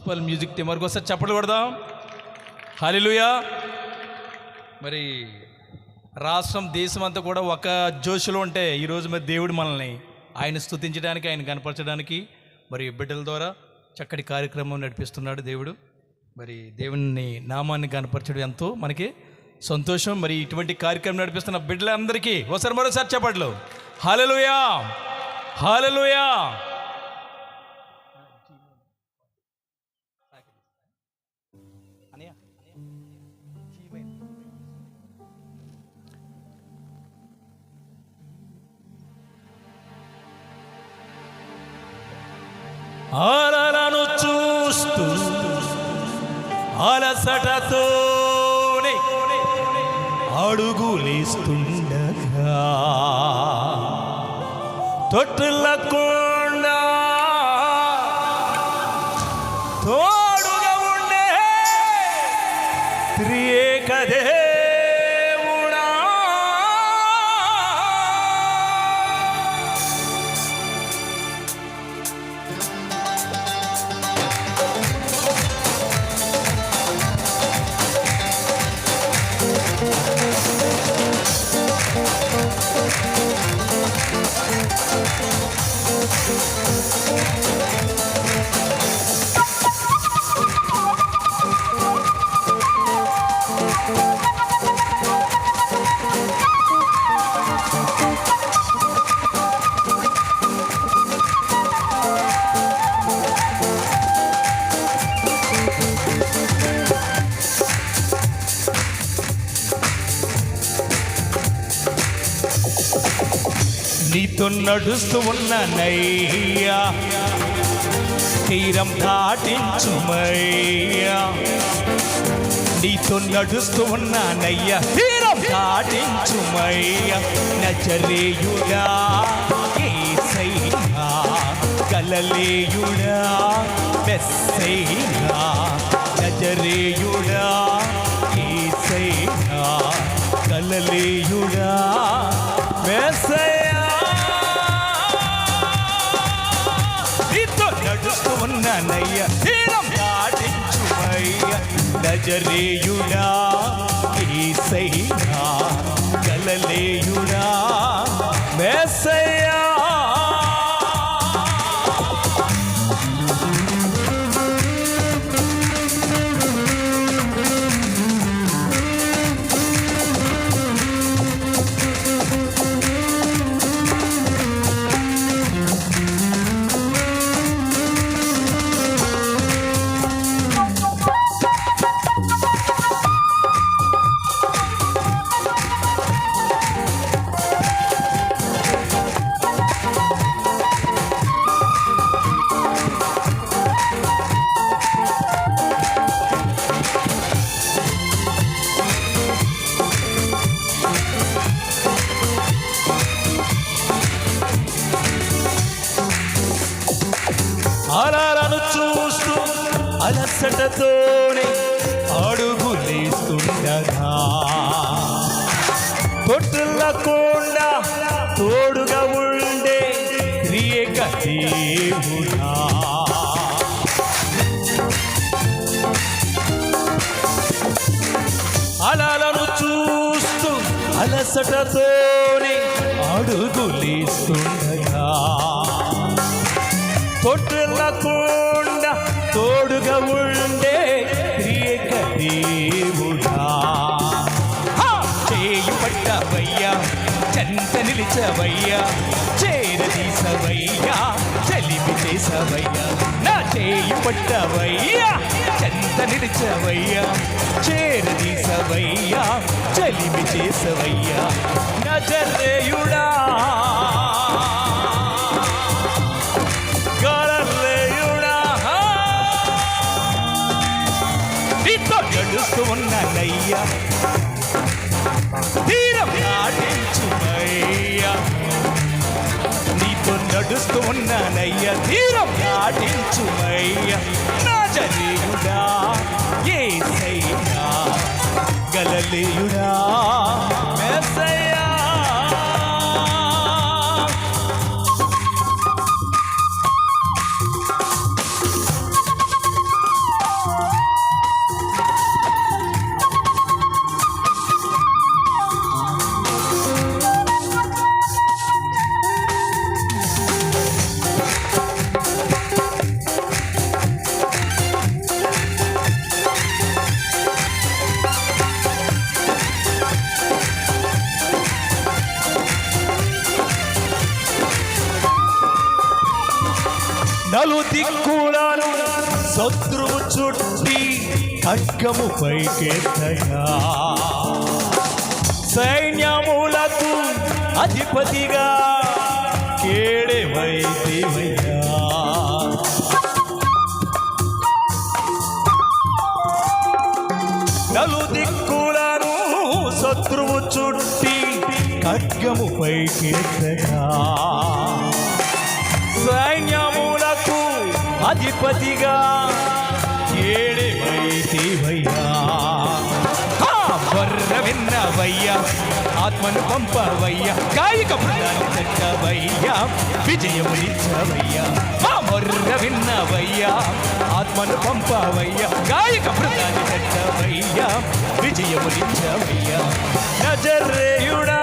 Gospel music team వరకు ఒకసారి చప్పట్లు కొడదాం. హలిలుయా మరి రాష్ట్రం దేశం అంతా కూడా ఒక జోషులో ఉంటే ఈరోజు మరి దేవుడు మనల్ని ఆయన స్థుతించడానికి ఆయన కనపరచడానికి మరి బిడ్డల ద్వారా చక్కటి కార్యక్రమం నడిపిస్తున్నాడు దేవుడు. మరి దేవుని నామాన్ని కనపరచడం ఎంతో మనకి సంతోషం. మరి ఇటువంటి కార్యక్రమం నడిపిస్తున్న బిడ్డలందరికీ ఒకసారి మరోసారి చెప్పట్లు. హాలలుయా హాలలుయా అలసటతోనే అడుగులేస్తుండగా తొట్టులకుండా తోడుగా ఉండే త్రియేక నీతో నడుస్తూ ఉన్నానయ్యా తీరం దాటించుమయ్యా నీతో నడుస్తూ ఉన్నానయ్యా తీరం దాటించుమయ్యా నజరేయుడా ఏసయ్యా కలలేయుడా మెస్సయ్యా నజరేయుడా ఏసయ్యా కలలేయుడా మెస్సయ్యా నన్నయ్య ఉన్నానయ్య దాటించుమయ్య నజరేయుడా ఈసయ్యా గలలేయుడా మేసయ్యా. అలలను చూస్తూ అలసటతోనే అడుగులేస్తుండగా కొట్టులకుండా తోడుగా ఉండే క్రియక దేవుడా అలలను చూస్తూ అలసటతోనే అడుగులేస్తుండగా తొట్టులకుండా చెంత నిలిచవయ్యా చేరదీసవయ్యా చలిమి చేసవయ్యా నా చేయి పట్టవయ్యా చెంత నిలిచవయ్యా చేరదీసవయ్యా చలిమి చేసవయ్యా నజరేయుడా. గలలేయుడా నీతో నడుస్తూ ఉన్నానయ్యా తీరం నాటించు నడుస్తున్నానయ్య తీరం దాటించుమయ్యా నా జలేయుడా ఏ గలలేయు శత్రువు చుట్టి ఖడ్గము పైకెత్తగా సైన్యములకు అధిపతిగా కేడెవైదేవయ్యా నలు దిక్కులను శత్రువు చుట్టి ఖడ్గము పైకెత్తగా సైన్యములకు అధిపతిగా ఏడేవైతేవయ్యా బర్ర విన్నవయ్యా ఆత్మను పంపవయ్యా. కాయిక బృందాన్ని విజయమునిచ్చవయ్యా మా మొర్ర విన్నవయ్యా ఆత్మను పంపవయ్యా. కాయిక బృందాన్ని చెక్కవయ్యా విజయమునిచ్చవయ్యా నజరేయుడా.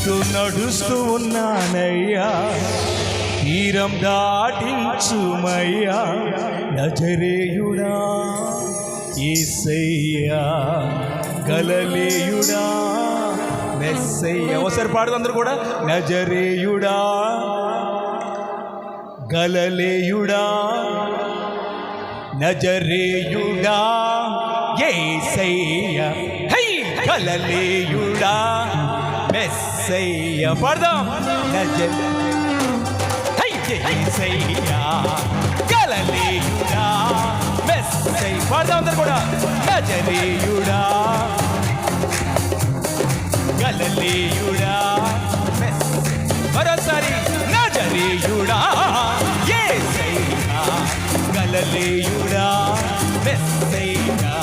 నీతో నడుస్తూ ఉన్నానయ్యా. తీరం దాటించుమయ్యా. నజరేయుడా ఏసయ్యా గలలేయుడా మెస్సయ్య. ఒకసారి పాడదు అందరూ కూడా. నజరేయుడా గలలేయుడా నజరేయుడా ఏసయ్య. హై గలలేయుడా. పాడదాం ఏసయ్య గలలేయుడా పాడదాం అందరు కూడా నజరేయుడా గలలేయుడా మెస్సయ్య మరోసారి నజరేయుడా యేసయ్యా గలలేయుడా మెస్సయ్యా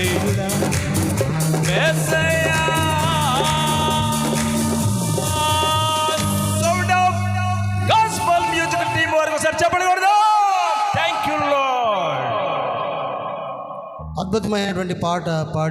గలలేయుడా మెస్సయ్యా. Sound of gospel music team వారికి ఒకసారి చెప్పండి కొడదాం. థ్యాంక్ యూ లార్డ్ అద్భుతమైనటువంటి పాట పాడి